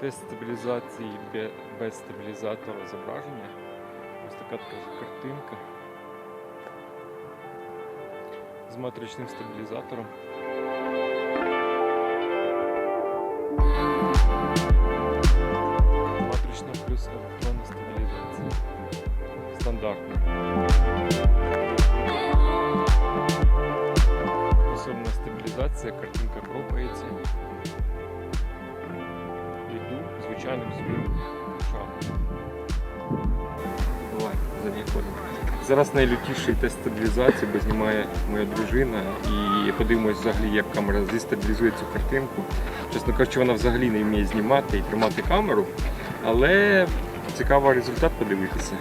Тест стабілізації без стабілізатора зображення. Ось така така картинка з матричним стабілізатором. Матрична плюс електронна стабілізація. Стандартна. Стабілізація, картинка кропається. Йду звичайним своїм шагом. Зараз найлютіший тест стабілізації, бо знімає моя дружина і подивимось взагалі, як камера зістабілізує цю картинку. Чесно кажучи, вона взагалі не вміє знімати і тримати камеру, але цікавий результат подивитися.